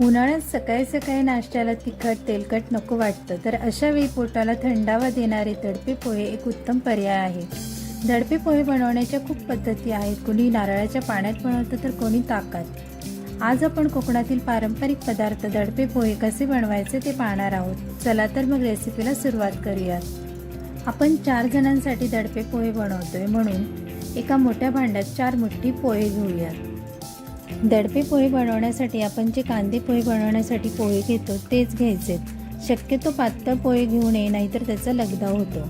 उन्हाळ्यात सकाळी सकाळी नाश्त्याला तिखट तेलकट नको वाटतं. तर अशा वेळी पोटाला थंडावा देणारे दडपे पोहे एक उत्तम पर्याय आहे. दडपे पोहे बनवण्याच्या खूप पद्धती आहेत. कोणी नारळाच्या पाण्यात बनवतं तर कोणी ताकात. आज आपण कोकणातील पारंपरिक पदार्थ दडपे पोहे कसे बनवायचे ते पाहणार आहोत. चला तर मग रेसिपीला सुरुवात करूयात. आपण चार जणांसाठी दडपे पोहे बनवतोय म्हणून एका मोठ्या भांड्यात चार मुठ्ठी पोहे घेऊयात. दडपे पोहे बनवण्यासाठी आपण जे कांदे पोहे बनवण्यासाठी पोहे घेतो तेच घ्यायचे. शक्यतो पातळ पोहे घेऊ नये नाहीतर त्याचा लगदा होतो.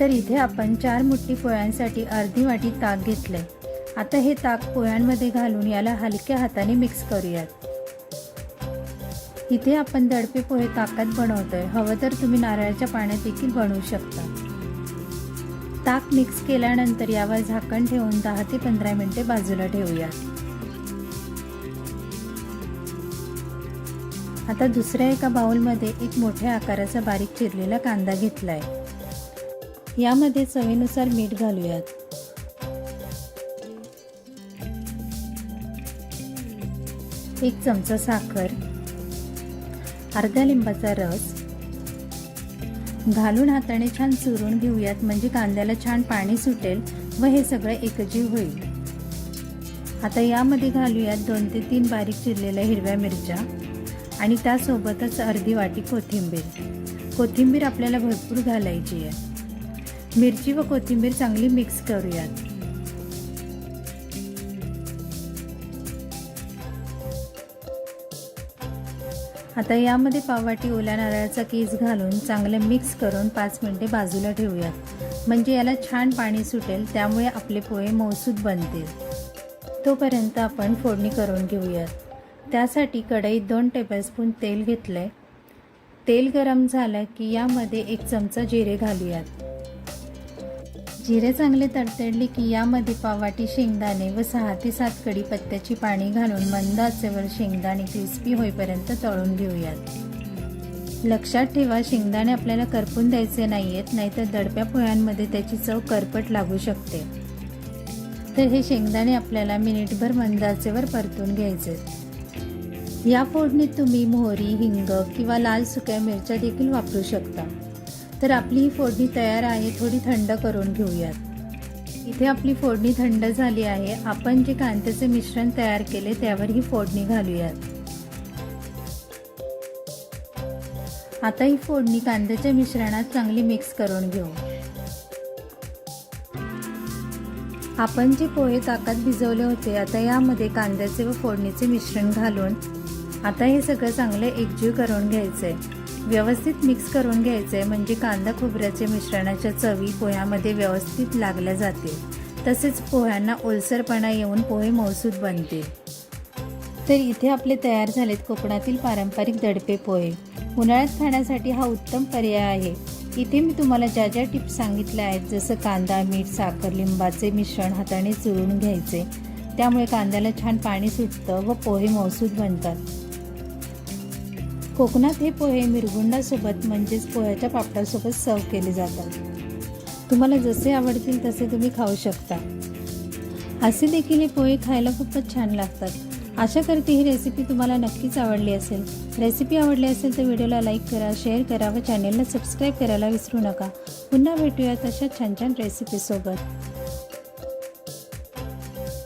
तर इथे आपण चार मुठ्ठी पोळ्यांसाठी अर्धी वाटी ताक घेतलंय. आता हे ताक पोह्यांमध्ये घालून याला हलक्या हाताने मिक्स करूयात. इथे आपण दडपे पोहे ताकात बनवतोय. हवं तर तुम्ही नारळाच्या पाण्यात देखील बनवू शकता. ताक मिक्स केल्यानंतर यावर झाकण ठेवून दहा ते पंधरा मिनिटे बाजूला ठेवूयात. आता दुसऱ्या एका बाउलमध्ये एक मोठ्या आकाराचा बारीक चिरलेला कांदा घेतलाय. यामध्ये चवीनुसार मीठ घालूयात. एक चमचा साखर अर्ध्या लिंबाचा रस. घालून हाताने छान चुरून घेऊयात म्हणजे कांद्याला छान पाणी सुटेल व हे सगळं एकजीव होईल. आता यामध्ये घालूयात दोन ते तीन बारीक चिरलेल्या हिरव्या मिरच्या. आणि त्यासोबतच अर्धी वाटी कोथिंबीर. कोथिंबीर आपल्याला भरपूर घालायची आहे. मिरची व कोथिंबीर चांगली मिक्स करूयात. आता यामध्ये पाववाटी ओल्या नारळाचा केस घालून चांगलं मिक्स करून पाच मिनटे बाजूला ठेवूयात. म्हणजे याला छान पाणी सुटेल त्यामुळे आपले पोहे मौसूद बनतील. तोपर्यंत आपण फोडणी करून घेऊयात. त्यासाठी कढईत दोन टेबलस्पून तेल घेतलं आहे तेल गरम झालं की यामध्ये एक चमचा जिरे घालूयात. जिरे चांगले तडतडले की यामध्ये पावाटी शेंगदाणे व सहा ते सात कढीपत्त्याची पाणी घालून मंद आचेवर शेंगदाणे क्रिस्पी होईपर्यंत तळून घेऊयात. लक्षात ठेवा शेंगदाणे आपल्याला करपून द्यायचे नाही आहेत नाहीतर दडप्या पोह्यांमध्ये त्याची चव करपट लागू शकते. तर हे शेंगदाणे आपल्याला मिनिटभर मंदाचेवर परतून घ्यायचे या फोडणीत तुम्ही मोहरी हिंग किंवा लाल सुक्या मिरच्या देखील वापरू शकता. तर आपली ही फोडणी तयार आहे थोडी थंड करून घेऊयात. इथे आपली फोडणी थंड झाली आहे. आपण जे कांद्याचे मिश्रण तयार केले त्यावर ही फोडणी घालूयात. आता ही फोडणी कांद्याच्या मिश्रणात चांगली मिक्स करून घेऊ. आपण जे पोहे ताकात भिजवले होते आता यामध्ये कांद्याचे व फोडणीचे मिश्रण घालून आता हे सगळं चांगलं एकजीव करून घ्यायचंय. व्यवस्थित मिक्स करून घ्यायचंय म्हणजे कांदा खोबऱ्याचे मिश्रणाच्या चवी पोह्यामध्ये व्यवस्थित लागल्या जातील. तसेच पोह्यांना ओलसरपणा येऊन पोहे मौसूद बनतील. तर इथे आपले तयार झालेत कोकणातील पारंपरिक दडपे पोहे. उन्हाळ्यात खाण्यासाठी हा उत्तम पर्याय आहे. इथे मी तुम्हाला ज्या ज्या टिप्स सांगितल्या आहेत जसं कांदा मीठ साखर लिंबाचे मिश्रण हाताने चुरून घ्यायचे. त्यामुळे कांद्याला छान पाणी सुटतं व पोहे मौसूद बनतात. कोकणात हे पोहे मिरगुंडासोबत म्हणजेच पोह्याच्या पापडासोबत सर्व केले जातात. तुम्हाला जसे आवडतील तसे तुम्ही खाऊ शकता. असे देखील हे पोहे खायला खूपच छान लागतात. आशा करते ही रेसिपी तुम्हाला नक्कीच आवडली असेल. रेसिपी आवडली असेल तर व्हिडिओला लाईक करा शेअर करा व चॅनेलला सबस्क्राईब करायला विसरू नका. पुन्हा भेटूया तशा छान छान रेसिपीसोबत